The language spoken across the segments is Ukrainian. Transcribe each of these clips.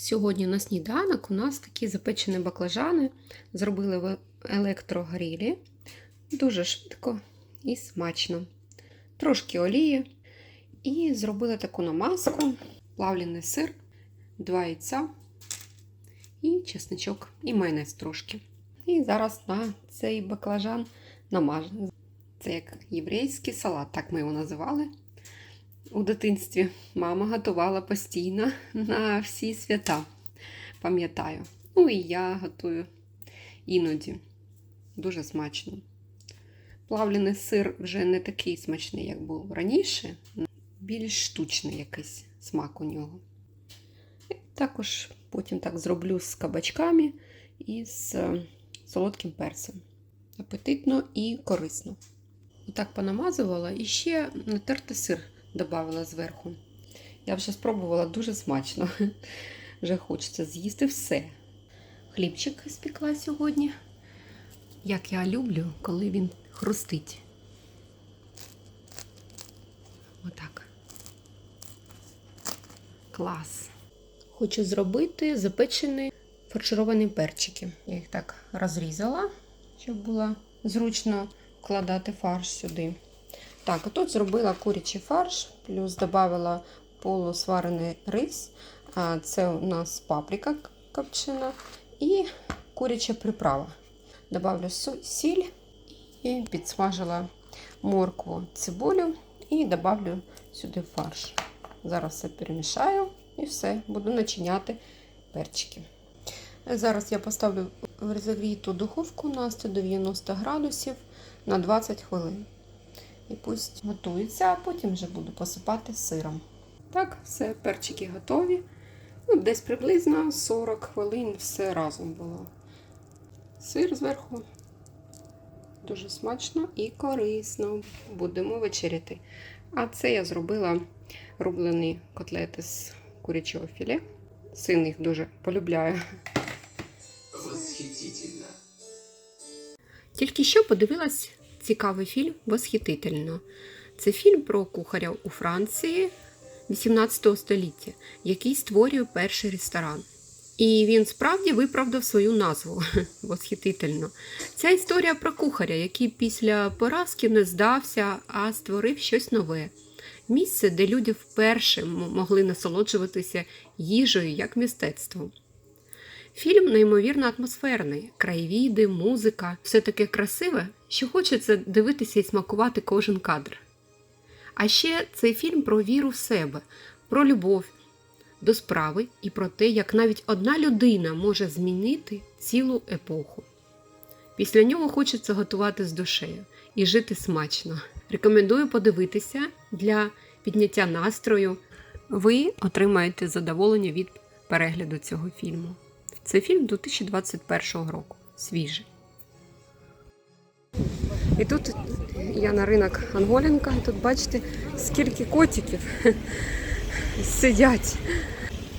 Сьогодні на сніданок у нас такі запечені баклажани. Зробили в електрогрілі. Дуже швидко і смачно. Трошки олії. І зробили таку намазку, плавлений сир, два яйця і чесничок, і майонез трошки. І зараз на цей баклажан намажемо. Це як єврейський салат, так ми його називали. У дитинстві мама готувала постійно на всі свята, пам'ятаю. Ну і я готую іноді. Дуже смачно. Плавлений сир вже не такий смачний, як був раніше, більш штучний якийсь смак у нього. І також потім так зроблю з кабачками і з солодким перцем. Апетитно і корисно. Отак понамазувала і ще натертий сир додавала зверху. Я вже спробувала дуже смачно. Вже хочеться з'їсти все. Хлібчик спекла сьогодні. Як я люблю, коли він хрустить. Отак. Клас. Хочу зробити запечені фаршировані перчики. Я їх так розрізала, щоб було зручно вкладати фарш сюди. Так, тут зробила курячий фарш, плюс додала полусварений рис. Це у нас паприка копчена і куряча приправа. Добавлю сіль і підсмажила моркву цибулю і добавлю сюди фарш. Зараз все перемішаю і все, буду начиняти перчики. Зараз я поставлю в розігріту духовку на 190 градусів на 20 хвилин. І пусть готується, а потім вже буду посипати сиром. Так, все, перчики готові. Ну, Десь приблизно 40 хвилин все разом було. Сир зверху. Дуже смачно і корисно. Будемо вечеряти. А це я зробила рублені котлети з курячого філе. Син їх дуже полюбляє. Восхитительно. Тільки що подивилась цікавий фільм Восхитительно. Це фільм про кухаря у Франції 18 століття, який створює перший ресторан. І він справді виправдав свою назву Восхитительно. Ця історія про кухаря, який після поразки не здався, а створив щось нове. Місце, де люди вперше могли насолоджуватися їжею як мистецтвом. Фільм неймовірно атмосферний, краєвіди, музика, все таке красиве, що хочеться дивитися і смакувати кожен кадр. А ще цей фільм про віру в себе, про любов до справи і про те, як навіть одна людина може змінити цілу епоху. Після нього хочеться готувати з душею і жити смачно. Рекомендую подивитися для підняття настрою. Ви отримаєте задоволення від перегляду цього фільму. Це фільм 2021 року. Свіжий. І тут я на ринок Анголінка, тут бачите, скільки котиків сидять.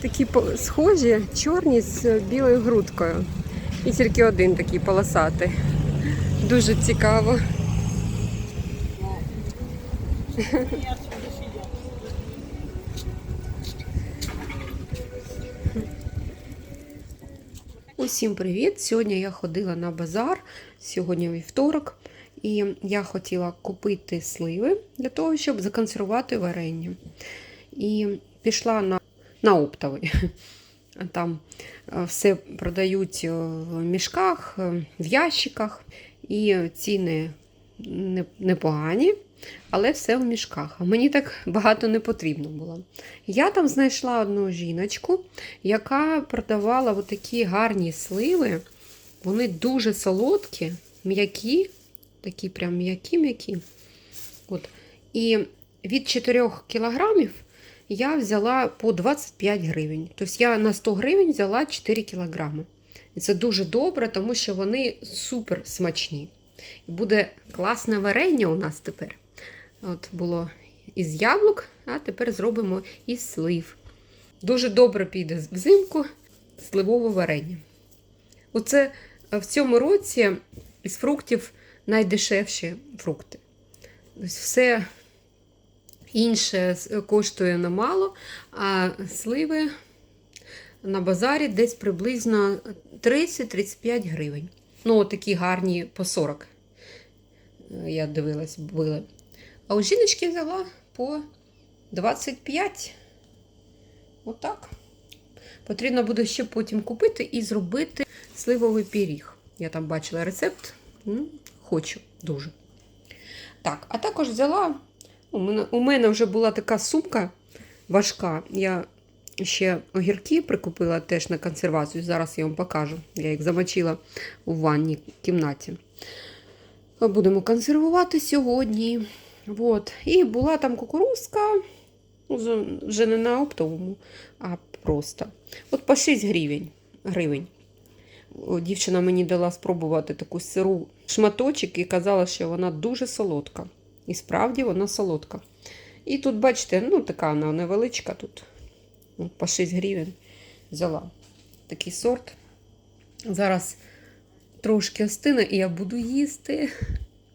Такі схожі, чорні з білою грудкою. І тільки один такий полосатий. Дуже цікаво. Усім привіт! Сьогодні я ходила на базар, сьогодні вівторок, і я хотіла купити сливи для того, щоб законсервувати варення. І пішла на, на оптовий. Там все продають в мішках, в ящиках, і ціни непогані, але все в мішках. Мені так багато не потрібно було. Я там знайшла одну жіночку, яка продавала такі гарні сливи. Вони дуже солодкі, м'які, такі прям м'які-м'які. От. І від 4 кілограмів я взяла по 25 гривень. Тобто я на 100 гривень взяла 4 кілограми. І це дуже добре, тому що вони супер смачні. І буде класне варення у нас тепер. От Було із яблук, а тепер зробимо із слив. Дуже добре піде взимку сливове варення. Оце в цьому році із фруктів найдешевші фрукти. Все інше коштує немало, а сливи на базарі десь приблизно 30-35 гривень. Ну, такі гарні по 40. Е, Я дивилась, були. А у жіночки взяла по 25. Отак. Потрібно буде ще потім купити і зробити сливовий пиріг. Я там бачила рецепт. Ну, хочу дуже. Так, а також взяла. У мене, у мене вже була така сумка важка. Я ще огірки прикупила теж на консервацію. Зараз я вам покажу. Я їх замочила у ванній кімнаті. Будемо консервувати сьогодні. От. І була там кукурузка, ну, вже не на оптовому, а просто. От по 6 гривень. гривень. Дівчина мені дала спробувати таку сиру шматочок і казала, що вона дуже солодка. І справді вона солодка. І тут, бачите, ну така вона невеличка тут. По 6 гривень взяла такий сорт. Зараз трошки остине і я буду їсти.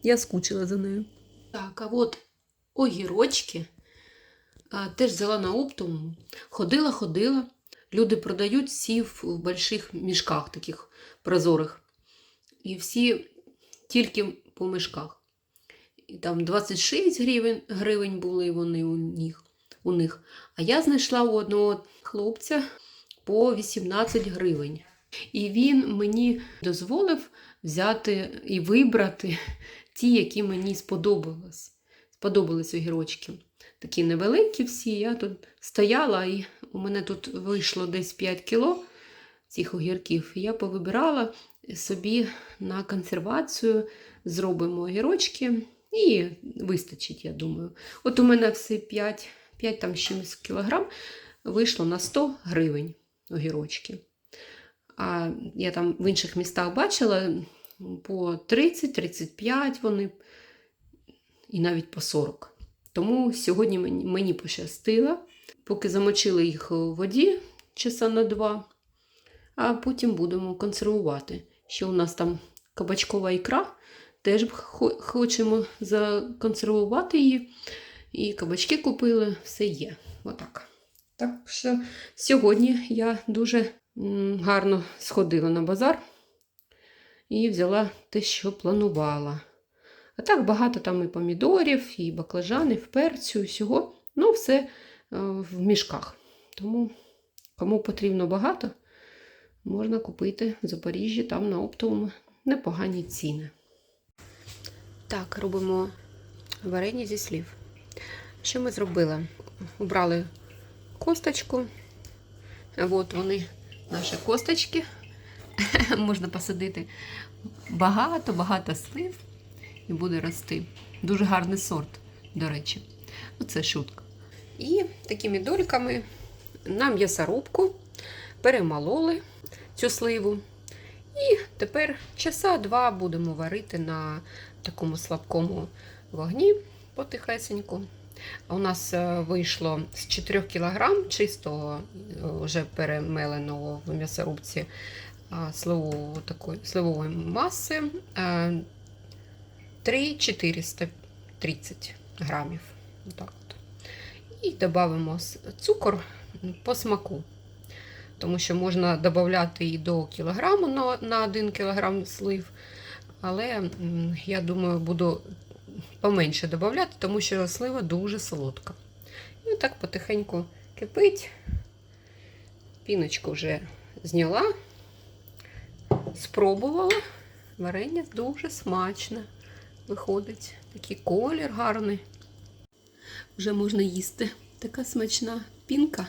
Я скучила за нею. Так, а от огірочки теж взяла на оптовому. Ходила, ходила. Люди продають всі в больших мішках таких прозорих. І всі тільки по мішках. І там 26 гривень, гривень були вони у них, у них. А я знайшла у одного хлопця по 18 гривень. І він мені дозволив взяти і вибрати ті, які мені сподобались. Сподобались огірочки. Такі невеликі всі. Я тут стояла, і у мене тут вийшло десь 5 кіло цих огірків. Я повибирала собі на консервацію, зробимо огірочки і вистачить, я думаю. От у мене все 5, 5 там чимось кілограм вийшло на 100 гривень огірочки. А я там в інших містах бачила по 30-35 вони і навіть по 40. Тому сьогодні мені, пощастило, поки замочили їх у воді часа на два, а потім будемо консервувати. Ще у нас там кабачкова ікра, теж хо- хочемо законсервувати її. І кабачки купили, все є. Отак. Так що сьогодні я дуже гарно сходила на базар і взяла те, що планувала. А так багато там і помідорів, і баклажанів, перцю, всього. Ну, все е, в мішках. Тому, кому потрібно багато, можна купити в Запоріжжі, там на оптовому непогані ціни. Так, робимо варення зі слів. Що ми зробили? Убрали косточку. От вони, наші косточки. Можна посадити багато-багато слив і буде рости. Дуже гарний сорт, до речі. Ну, це шутка. І такими дольками на м'ясорубку перемололи цю сливу. І тепер часа два будемо варити на такому слабкому вогні потихесеньку. У нас е, вийшло з 4 кг чистого, е, вже перемеленого в м'ясорубці сливової маси е, 3-430 грамів. Отак от. І додамо цукор по смаку. Тому що можна додати і до кілограму на, на 1 кілограм слив. Але я думаю, буду поменше додати, тому що слива дуже солодка. І так потихеньку кипить. Піночку вже зняла, спробувала. Варення дуже смачне. Виходить. Такий колір гарний. Вже можна їсти. Така смачна пінка.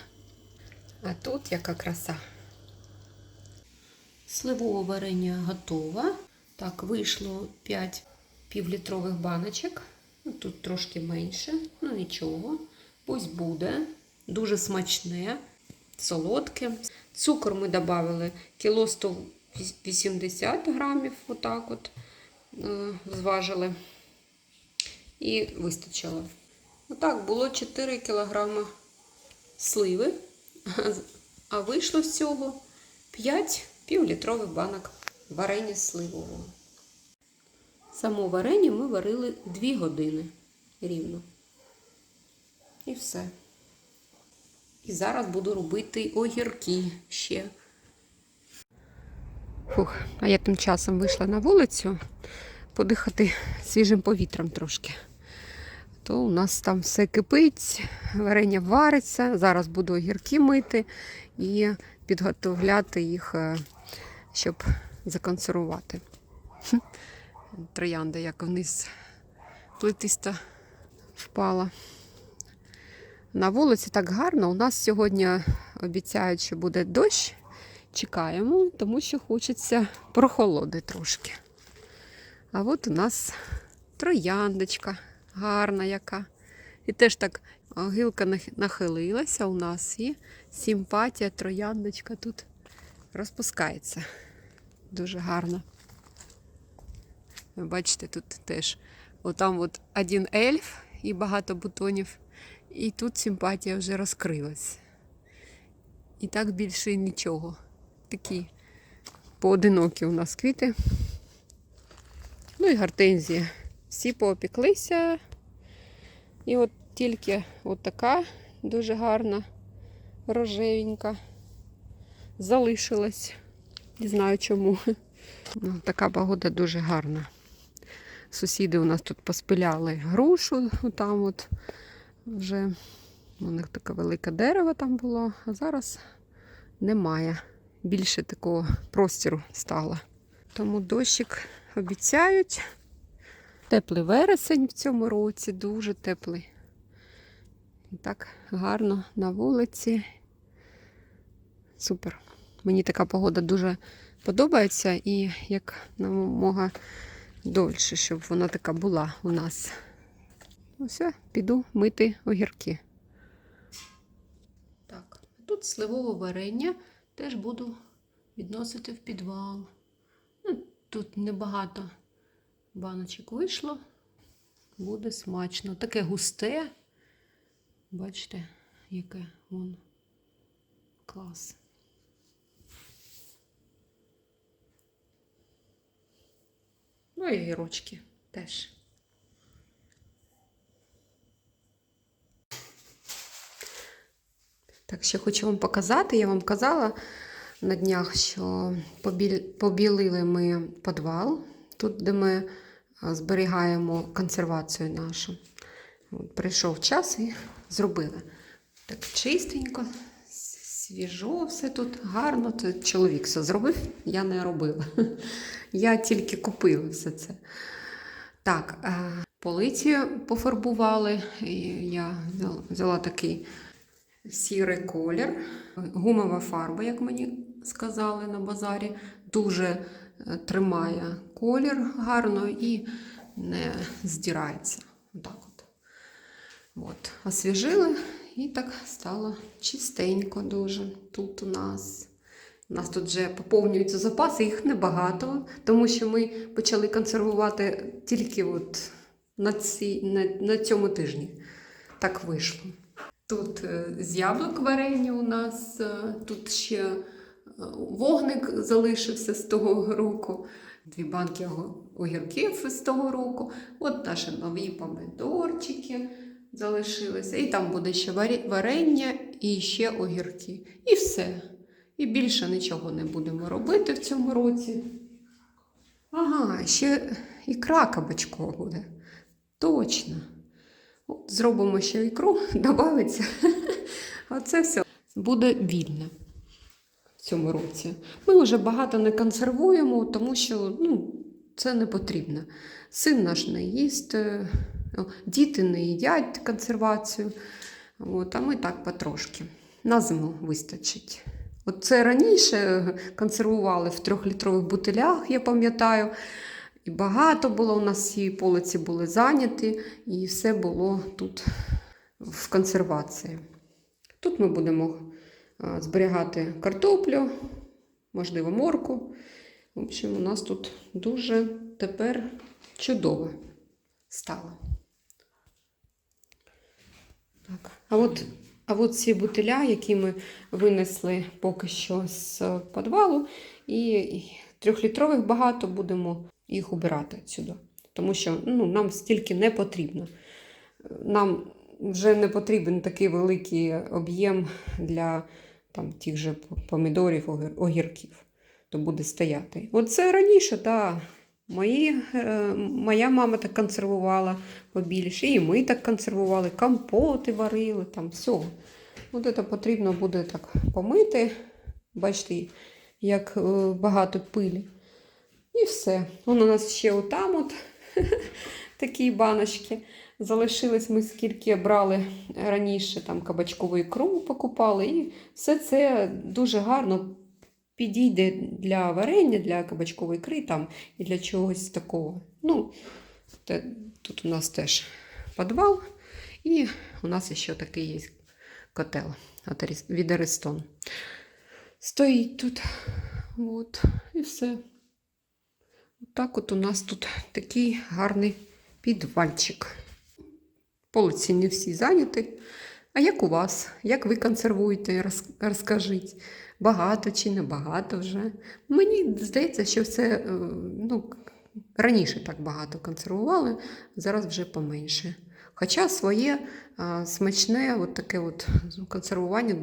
А тут яка краса. Сливове варення готове. Так, вийшло 5 півлітрових баночок. Ну, Тут трошки менше, ну нічого. Пусть буде. Дуже смачне, солодке. Цукор ми додали кіло 180 грамів, отак от зважили. І вистачило. Отак було 4 кілограми сливи, а вийшло з цього 5 півлітрових банок варення сливового. Само варення ми варили 2 години рівно. І все. І зараз буду робити огірки ще. Фух, а я тим часом вийшла на вулицю подихати свіжим повітрям трошки. То у нас там все кипить, варення вариться. Зараз буду огірки мити і підготовляти їх, е, щоб законсервувати. Троянда як вниз плетиста впала. На вулиці так гарно. У нас сьогодні обіцяють, що буде дощ. Чекаємо, тому що хочеться прохолоди трошки. А от у нас трояндочка гарна яка. І теж так гілка нахилилася у нас і симпатія, трояндочка тут розпускається. Дуже гарно. Бачите, тут теж отам от один ельф і багато бутонів. І тут симпатія вже розкрилась. І так більше нічого. Такі поодинокі у нас квіти. Ну і гортензії. Всі поопіклися. І от тільки от дуже гарна, рожевенька. Залишилась. Не знаю чому. Ну, така погода дуже гарна. Сусіди у нас тут поспиляли грушу, там от вже у них таке велике дерево там було, а зараз немає. Більше такого простіру стало. Тому дощик обіцяють. Теплий вересень в цьому році, дуже теплий. І так гарно на вулиці. Супер. Мені така погода дуже подобається і як намога дольше, щоб вона така була у нас. Ну все, піду мити огірки. Так, тут сливове варення теж буду відносити в підвал. Тут небагато баночок вийшло. Буде смачно. Таке густе. Бачите, яке воно. Клас. Ну і гірочки теж. Так, ще хочу вам показати. Я вам казала на днях, що побілили ми підвал, тут, де ми зберігаємо консервацію нашу. От, прийшов час і зробили. Так чистенько, свіжо, все тут гарно. Це чоловік все зробив, я не робила. Я тільки купила все це. Так, е, полиці пофарбували. Я взяла такий сірий колір, гумова фарба, як мені сказали на базарі, дуже е, тримає колір гарно і не здирається. Отак от. От. Освіжили і так стало чистенько дуже тут у нас. У нас тут вже поповнюються запаси, їх небагато, тому що ми почали консервувати тільки от на, ці, на, на цьому тижні. Так вийшло. Тут е, з яблук варення у нас, е, тут ще вогник залишився з того року, дві банки огірків з того року. От наші нові помидорчики залишилися. І там буде ще варення і ще огірки. І все. І більше нічого не будемо робити в цьому році. Ага, ще ікра кабачкова буде. Точно. От, зробимо ще ікру, додається. А це все буде вільне цьому році. Ми вже багато не консервуємо, тому що ну, це не потрібно. Син наш не їсть, е, діти не їдять консервацію. От, а ми так потрошки. На зиму вистачить. От це раніше консервували в трьохлітрових бутилях, я пам'ятаю. І багато було у нас всі полиці були зайняті, і все було тут в консервації. Тут ми будемо зберігати картоплю, можливо, морку. В общем, у нас тут дуже тепер чудово стало. Так. А от, а от ці бутиля, які ми винесли поки що з е, підвалу, і трьохлітрових багато будемо їх убирати сюди. Тому що ну, нам стільки не потрібно. Нам вже не потрібен такий великий об'єм для там, тих же помідорів, огірків, то буде стояти. Оце раніше, так. Мої, е, моя мама так консервувала побільше, і ми так консервували, компоти варили, там все. От це потрібно буде так помити. Бачите, як е, багато пилі. І все. Вон у нас ще отам от такі баночки. Залишились ми скільки брали раніше, там кабачкову ікру покупали. І все це дуже гарно підійде для варення, для кабачкової ікри там, і для чогось такого. Ну, те, тут у нас теж підвал. І у нас ще такий є котел від Аристон. Стоїть тут. От, і все. Так от у нас тут такий гарний підвальчик. Полиці не всі зайняті. А як у вас? Як ви консервуєте? Розкажіть. Багато чи не багато вже? Мені здається, що це е, ну, раніше так багато консервували, зараз вже поменше. Хоча своє смачне от таке от консервування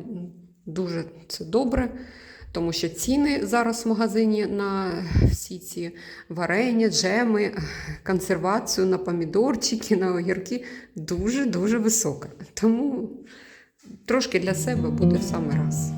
дуже це добре, тому що ціни зараз в магазині на всі ці варення, джеми, консервацію на помідорчики, на огірки дуже-дуже висока. Тому трошки для себе буде в самий раз.